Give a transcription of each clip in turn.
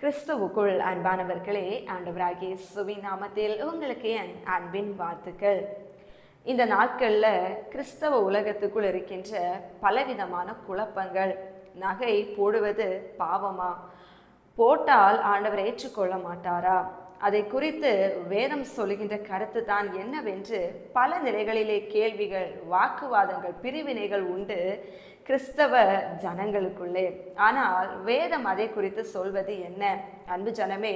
கிறிஸ்துவுக்குள் அன்பானவர்களே ஆண்டவராகிய சுவி நாமத்தில் உங்களுக்கு என் அன்பின் வாழ்த்துக்கள். இந்த நாட்களில் கிறிஸ்தவ உலகத்துக்குள் இருக்கின்ற பலவிதமான குழப்பங்கள் நகை போடுவது பாவமா? போட்டால் ஆண்டவர் ஏற்றுக்கொள்ள மாட்டாரா? அதை குறித்து வேதம் சொல்லுகின்ற கருத்து தான் என்னவென்று பல நிலைகளிலே கேள்விகள் வாக்குவாதங்கள் பிரிவினைகள் உண்டு கிறிஸ்தவ ஜனங்களுக்குள்ளே. ஆனால் வேதம் அதை குறித்து சொல்வது என்ன? அன்பு ஜனமே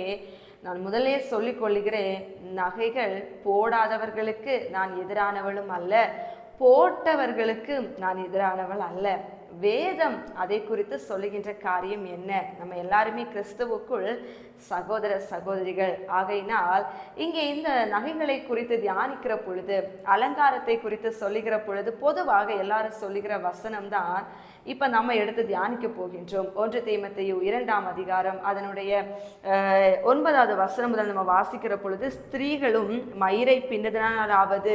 நான் முதலே சொல்லிக் கொள்கிறேன் நகைகள் போடாதவர்களுக்கு நான் எதிரானவளும் அல்ல போட்டவர்களுக்கு நான் எதிரானவள் அல்ல. வேதம் அதை குறித்து சொல்லுகின்ற காரியம் என்ன? நம்ம எல்லாருமே கிறிஸ்துவுக்குள் சகோதர சகோதரிகள். ஆகையினால் இங்கே இந்த நகைகளை குறித்து தியானிக்கிற பொழுது அலங்காரத்தை குறித்து சொல்லுகிற பொழுது பொதுவாக எல்லாரும் சொல்லுகிற வசனம் தான் இப்போ நம்ம எடுத்து தியானிக்க போகின்றோம். ஒன்று தீமத்தையோ இரண்டாம் அதிகாரம் அதனுடைய ஒன்பதாவது வசனம் முதல் நம்ம வாசிக்கிற பொழுது ஸ்திரீகளும் மயிரை பின்னதனாலாவது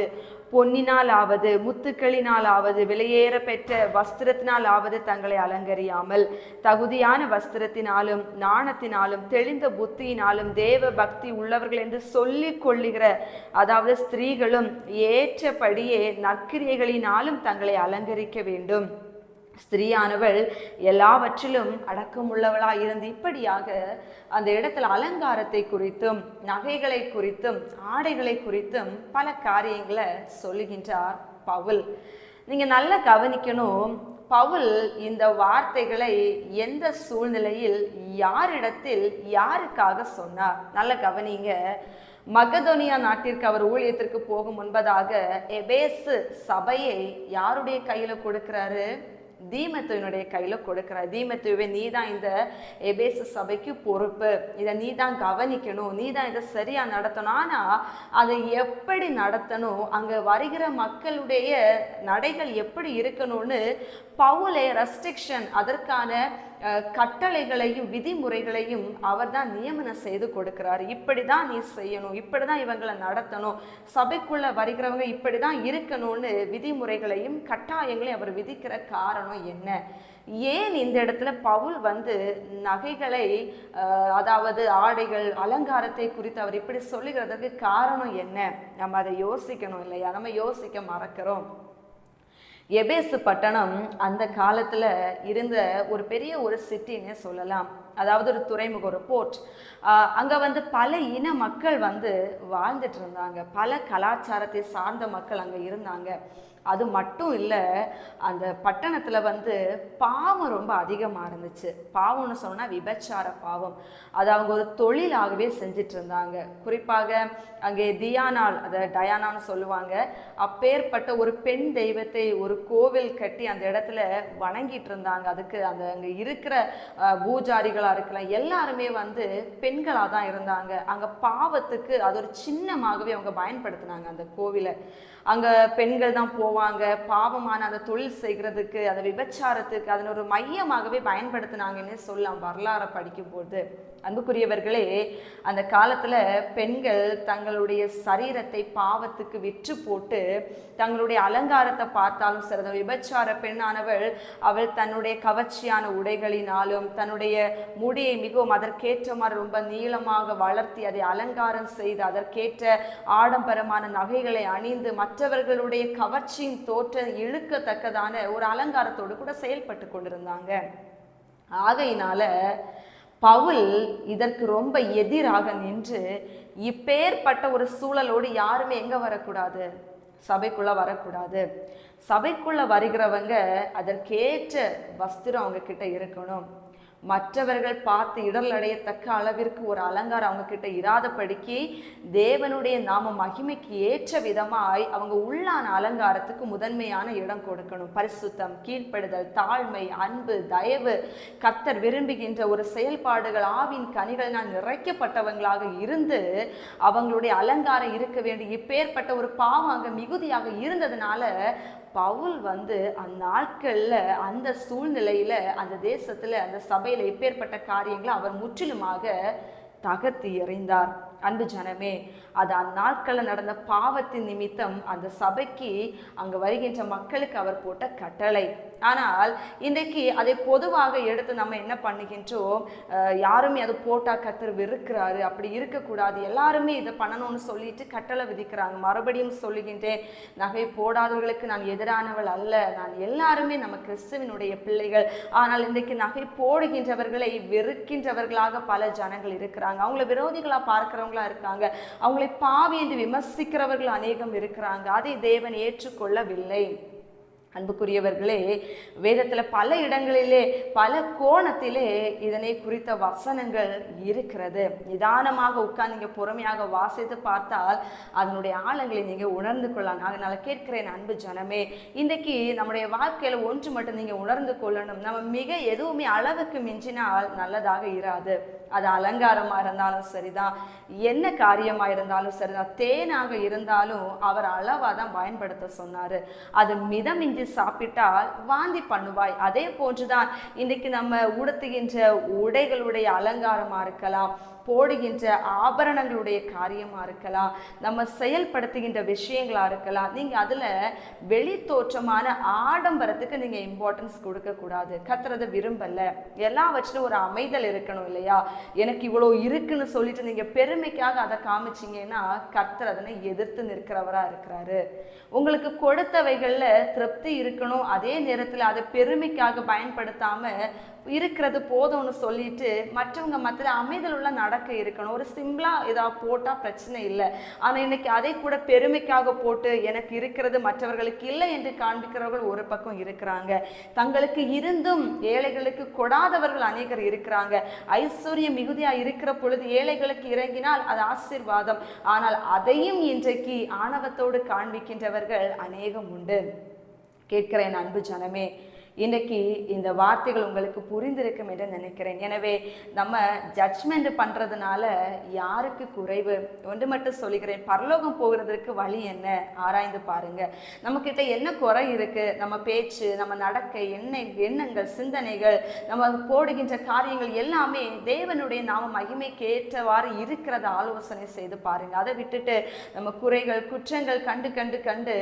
பொன்னினாலாவது முத்துக்களினாலாவது விலையேற பெற்ற வஸ்திரத்தினாலாவது தங்களை அலங்கரியாமல் தகுதியான வஸ்திரத்தினாலும் நாணத்தினாலும் தெளிந்த புத்தியினாலும் தேவ பக்தி உள்ளவர்கள் என்று சொல்லிக் கொள்ளுகிற அதாவது ஸ்திரீகளும் ஏற்றபடியே நற்கிரியைகளினாலும் தங்களை அலங்கரிக்க வேண்டும். ஸ்திரீயானவள் எல்லாவற்றிலும் அடக்கமுள்ளவளாக இருந்து இப்படியாக அந்த இடத்துல அலங்காரத்தை குறித்தும் நகைகளை குறித்தும் ஆடைகளை குறித்தும் பல காரியங்களை சொல்லுகின்றார் பவுல். நீங்கள் நல்லா கவனிக்கணும் பவுல் இந்த வார்த்தைகளை எந்த சூழ்நிலையில் யாரிடத்தில் யாருக்காக சொன்னார்? நல்ல கவனிங்க. மகதோனியா நாட்டிற்கு அவர் ஊழியத்திற்கு போகும் முன்பதாக எபேசு சபையை யாருடைய கையில் கொடுக்கிறாரு? தீமத்துவனுடைய கையில் கொடுக்கிறார். தீமத்துவே நீ தான் இந்த எபேசு சபைக்கு பொறுப்பு. இதை நீ தான் கவனிக்கணும். நீ தான் இதை சரியாக நடத்தணும். ஆனால் அதை எப்படி நடத்தணும்? அங்கே வருகிற மக்களுடைய நடைகள் எப்படி இருக்கணும்னு பவுலே ரெஸ்ட்ரிக்ஷன் அதற்கான கட்டளைகளையும் விதிமுறைகளையும் அவர் தான் நியமனம் செய்து கொடுக்கிறார். இப்படி தான் நீ செய்யணும் இப்படி தான் இவங்களை நடத்தணும் சபைக்குள்ளே வருகிறவங்க இப்படி தான் இருக்கணும்னு விதிமுறைகளையும் கட்டாயங்களையும் அவர் விதிக்கிற காரணம் என்ன? ஏன் இந்த இடத்துல பவுல் வந்து நகைகளை அதாவது ஆடைகள் அலங்காரத்தை குறித்து அவர் இப்படி சொல்லுகிறதுக்கு காரணம் என்ன? நம்ம அதை யோசிக்கணும் இல்லையா? நம்ம யோசிக்க மறக்கிறோம். எபேசு பட்டணம் அந்த காலத்தில் இருந்த ஒரு பெரிய ஒரு சிட்டின்னே சொல்லலாம். அதாவது ஒரு துறைமுகம் ஒரு போர்ட். வந்து பல இன மக்கள் வந்து வாழ்ந்துட்டு இருந்தாங்க. பல கலாச்சாரத்தை சார்ந்த மக்கள் அங்கே இருந்தாங்க. அது மட்டும் இல்லை அந்த பட்டணத்தில் வந்து பாவம் ரொம்ப அதிகமாக இருந்துச்சு. பாவம்னு சொன்னால் விபச்சார பாவம். அது அவங்க ஒரு தொழிலாகவே செஞ்சிட்டு இருந்தாங்க. குறிப்பாக அங்கே தியானால் அதை டயானான்னு சொல்லுவாங்க. அப்பேற்பட்ட ஒரு பெண் தெய்வத்தை ஒரு கோவில் கட்டி அந்த இடத்துல வணங்கிட்டு இருந்தாங்க. அதுக்கு அந்த அங்கே இருக்கிற பூஜாரிகள் பூஜாரிகளா இருக்கலாம். எல்லாருமே வந்து பெண்களாக தான் இருந்தாங்க. அங்கே பாவத்துக்கு அது ஒரு சின்னமாகவே அவங்க பயன்படுத்தினாங்க அந்த கோவிலை. அங்கே பெண்கள் தான் போவாங்க. பாவமான அந்த தொழில் செய்கிறதுக்கு அந்த விபச்சாரத்துக்கு அதன் ஒரு மையமாகவே பயன்படுத்தினாங்கன்னு சொல்லலாம் வரலாறை படிக்கும்போது. அன்புக்குரியவர்களே அந்த காலத்தில் பெண்கள் தங்களுடைய சரீரத்தை பாவத்துக்கு விற்று போட்டு தங்களுடைய அலங்காரத்தை பார்த்தாலும் சரி அந்த விபச்சார பெண்ணானவள் அவள் தன்னுடைய கவர்ச்சியான உடைகளினாலும் தன்னுடைய முடியை மிகவும் அதற்கேற்ற மாதிரி ரொம்ப நீளமாக வளர்த்தி அதை அலங்காரம் செய்து அதற்கேற்ற ஆடம்பரமான நகைகளை அணிந்து மற்றவர்களுடைய கவர்ச்சியின் தோற்றம் இழுக்கத்தக்கதான ஒரு அலங்காரத்தோடு கூட செயல்பட்டு கொண்டிருந்தாங்க. ஆகையினால பவுல் இதற்கு ரொம்ப எதிராக நின்று இப்பேற்பட்ட ஒரு சூழலோடு யாருமே எங்க வரக்கூடாது? சபைக்குள்ள வரக்கூடாது. சபைக்குள்ள வருகிறவங்க அதற்கேற்ற வஸ்திரம் அவங்க கிட்ட இருக்கணும். மற்றவர்கள் பார்த்து இடர் அடையத்தக்க அளவிற்கு ஒரு அலங்காரம் அவங்க கிட்ட இராதபடிக்கு தேவனுடைய நாம மகிமைக்கு ஏற்ற விதமாய் அவங்க உள்ளான அலங்காரத்துக்கு முதன்மையான இடம் கொடுக்கணும். பரிசுத்தம் கீழ்ப்படுதல் தாழ்மை அன்பு தயவு. கத்தர் விரும்புகின்ற ஒரு செயல்பாடுகள் ஆவின் கனிகளினால் நிறைக்கப்பட்டவங்களாக இருந்து அவங்களுடைய அலங்காரம் இருக்க வேண்டிய இப்பேற்பட்ட ஒரு பாவம் அங்கே மிகுதியாக இருந்ததுனால பவுல் வந்து அந்நாட்களில் அந்த சூழ்நிலையில் அந்த தேசத்தில் அந்த சபையில் எப்பேற்பட்ட காரியங்களை அவர் முற்றிலுமாக தகர்த்து எறிந்தார். அன்பு ஜனமே அது அந்நாட்களில் நடந்த பாவத்தின் நிமித்தம் அந்த சபைக்கு அங்கே வருகின்ற மக்களுக்கு அவர் போட்ட கட்டளை. ஆனால் இன்றைக்கு அதை பொதுவாக எடுத்து நம்ம என்ன பண்ணுகின்றோம்? யாருமே அது போட்டால் கத்தர் வெறுக்கிறாரு அப்படி இருக்கக்கூடாது. எல்லாருமே இதை பண்ணணும்னு சொல்லிட்டு கட்டளை விதிக்கிறாங்க. மறுபடியும் சொல்லுகின்றேன் நகை போடாதவர்களுக்கு நான் எதிரானவள் அல்ல. நான் எல்லாருமே நம்ம கிறிஸ்துவினுடைய பிள்ளைகள். ஆனால் இன்றைக்கு நகை போடுகின்றவர்களை வெறுக்கின்றவர்களாக பல ஜனங்கள் இருக்கிறாங்க. அவங்கள விரோதிகளாக பார்க்கிறவங்களா இருக்காங்க. அவங்களை பாவி என்று விமர்சிக்கிறவர்கள் அநேகம் இருக்கிறாங்க. அதை தேவன் ஏற்றுக்கொள்ளவில்லை. அன்புக்குரியவர்களே வேதத்தில் பல இடங்களிலே பல கோணத்திலே இதனை குறித்த வசனங்கள் இருக்கிறது. நிதானமாக உட்கார்ந்து நீங்கள் பொறுமையாக வாசித்து பார்த்தால் அதனுடைய ஆழங்களை நீங்கள் உணர்ந்து கொள்ளலாம். அதனால் கேட்கிறேன் அன்பு ஜனமே இன்றைக்கு நம்முடைய வாழ்க்கையில் ஒன்று மட்டும் நீங்கள் உணர்ந்து கொள்ளணும். நம்ம மிக எதுவுமே அளவுக்கு மிஞ்சினால் நல்லதாக இராது. அது அலங்காரமாக இருந்தாலும் சரிதான். என்ன காரியமாக இருந்தாலும் சரிதான். தேனாக இருந்தாலும் அவர் அளவாக தான் பயன்படுத்த சொன்னார். அது மிதமிஞ்சி சாப்பிட்டால் வாந்தி பண்ணுவாய். அதே போன்றுதான். இன்னைக்கு நம்ம உடுத்துகின்ற உடைகளுடைய அலங்காரமா இருக்கலாம். போடுகின்ற ஆபரணங்களுடைய காரியமாக இருக்கலாம் நம்ம செயல்படுத்துகின்ற விஷயங்களாக இருக்கலாம். நீங்கள் அதில் வெளி தோற்றமான ஆடம்பரத்துக்கு நீங்கள் இம்பார்ட்டன்ஸ் கொடுக்கக்கூடாது கத்துறதை விரும்பலை. எல்லாவற்றிலும் ஒரு அமைதல் இருக்கணும் இல்லையா? எனக்கு இவ்வளோ இருக்குன்னு சொல்லிட்டு நீங்கள் பெருமைக்காக அதை காமிச்சிங்கன்னா கர்த்தர் அதனை எதிர்த்து நிற்கிறவராக இருக்கிறாரு. உங்களுக்கு கொடுத்தவைகளில் திருப்தி இருக்கணும். அதே நேரத்தில் அதை பெருமைக்காக பயன்படுத்தாமல் இருக்கிறது போதும்னு சொல்லிட்டு மற்றவங்க மத்தியில் அமைதல் உள்ள நடக்க இருக்கணும். ஒரு சிம்பிளாக ஏதாவது போட்டால் பிரச்சனை இல்லை. ஆனால் இன்னைக்கு அதை கூட பெருமைக்காக போட்டு எனக்கு இருக்கிறது மற்றவர்களுக்கு இல்லை என்று காண்பிக்கிறவர்கள் ஒரு பக்கம் இருக்கிறாங்க. தங்களுக்கு இருந்தும் ஏழைகளுக்கு கொடாதவர்கள் அநேகர் இருக்கிறாங்க. ஐஸ்வர்யம் மிகுதியாக இருக்கிற பொழுது ஏழைகளுக்கு இறங்கினால் அது ஆசீர்வாதம். ஆனால் அதையும் இன்றைக்கு ஆணவத்தோடு காண்பிக்கின்றவர்கள் அநேகம் உண்டு. கேட்கிறேன் அன்பு ஜனமே. இன்றைக்கு இந்த வார்த்தைகள் உங்களுக்கு புரிந்திருக்கும் என்று நினைக்கிறேன். எனவே நம்ம ஜட்ஜ்மெண்ட் பண்ணுறதுனால யாருக்கு குறைவு? ஒன்று மட்டும் சொல்லிக்கிறேன். பரலோகம் போகிறதுக்கு வழி என்ன? ஆராய்ந்து பாருங்க. நம்மக்கிட்ட என்ன குறை இருக்குது நம்ம பேச்சு நம்ம நடக்க என்ன எண்ணங்கள் சிந்தனைகள் நம்ம போடுகின்ற காரியங்கள் எல்லாமே தேவனுடைய நாம மகிமைக்கு ஏற்றவாறு இருக்கிறத ஆலோசனை செய்து பாருங்க. அதை விட்டுட்டு நம்ம குறைகள் குற்றங்கள் கண்டு கண்டு கண்டு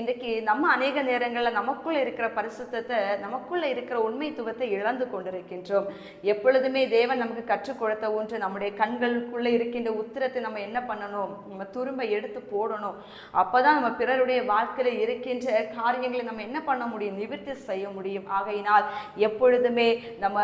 இன்றைக்கு நம்ம அநேக நேரங்களில் நமக்குள்ள இருக்கிற பரிசுத்தத்தை நமக்குள்ள இருக்கிற உண்மைத்துவத்தை இழந்து கொண்டிருக்கின்றோம். எப்பொழுதுமே தேவன் நமக்கு கற்றுக் கொடுத்த ஒன்று நம்முடைய கண்களுக்குள்ள இருக்கின்ற உத்திரத்தை நம்ம என்ன பண்ணணும்? நம்ம துரும்ப எடுத்து போடணும். அப்பதான் நம்ம பிறருடைய வாழ்க்கையில் இருக்கின்ற காரியங்களை நம்ம என்ன பண்ண முடியும்? நிவர்த்தி செய்ய முடியும். ஆகையினால் எப்பொழுதுமே நம்ம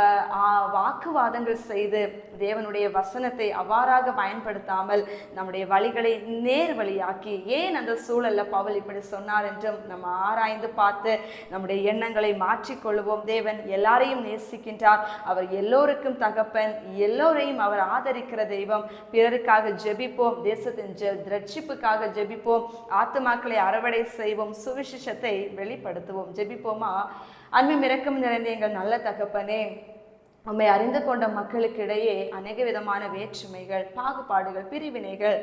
வாக்குவாதங்கள் செய்து தேவனுடைய வசனத்தை அவ்வாறாக பயன்படுத்தாமல் நம்முடைய வழிகளை நேர் வழியாக்கி ஏன் அந்த சூழல்ல பவுல் இப்படி சொன்னார் என்றும் நம்ம ஆராய்ந்து பார்த்து நம்முடைய எண்ணங்களை மாற்றிக்கொள்வோம் தேவன் எல்லாரையும் நேசிக்கின்றார். அவர் எல்லோருக்கும் தகப்பன். எல்லோரையும் அவர் ஆதரிக்கிற தெய்வம். பிறருக்காக ஜெபிப்போம். தேசத்தின் ஜெ ரட்சிப்புக்காக ஜெபிப்போம். ஆத்துமாக்களை அறுவடை செய்வோம். சுவிசேஷத்தை வெளிப்படுத்துவோம். ஜெபிப்போமா? அன்பும் இறக்கம் நிறைந்த எங்கள் நல்ல தகப்பனே. நம்மை அறிந்து கொண்ட மக்களுக்கிடையே அநேக விதமான வேற்றுமைகள் பாகுபாடுகள் பிரிவினைகள்.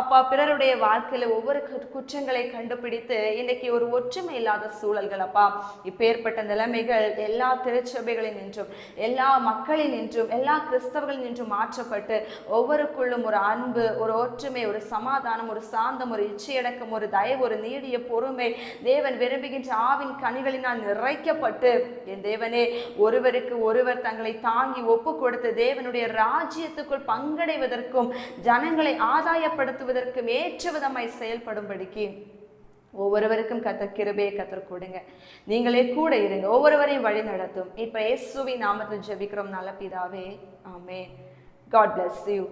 அப்பா பிறருடைய வாழ்க்கையில ஒவ்வொரு குற்றங்களை கண்டுபிடித்து இன்னைக்கு ஒரு ஒற்றுமை இல்லாத சூழல்கள் அப்பா. இப்பேற்பட்ட நிலைமைகள் எல்லா திருச்சபைகளின் நின்றும் எல்லா மக்களின் நின்றும் எல்லா கிறிஸ்தவர்களின் நின்றும் மாற்றப்பட்டு ஒவ்வொருக்குள்ளும் ஒரு அன்பு ஒரு ஒற்றுமை ஒரு சமாதானம் ஒரு சாந்தம் ஒரு இச்சையடக்கம் ஒரு தயவு ஒரு நீடிய பொறுமை தேவன் விரும்புகின்ற ஆவின் கனிகளினால் நிறைக்கப்பட்டு என் தேவனே ஒருவருக்கு ஒருவர் தங்களை தாங்கி ஒப்பு கொடுத்து தேவனுடைய ராஜ்யத்துக்குள் பங்கடைவதற்கும் ஜனங்களை ஆதாயப்படுத்துவதற்கும் ஏற்ற விதமாய் செயல்படும்படிக்கு ஒவ்வொருவருக்கும் கத்தர் கிருபையை கத்தர் கொடுங்க. நீங்களே கூட இருங்க. ஒவ்வொருவரையும் வழி நடத்தும். இப்ப இயேசுவின் நாமத்தில் ஜெபிக்கிறோம். நல்ல பிதாவே. ஆமே காட் பிளஸ் யூ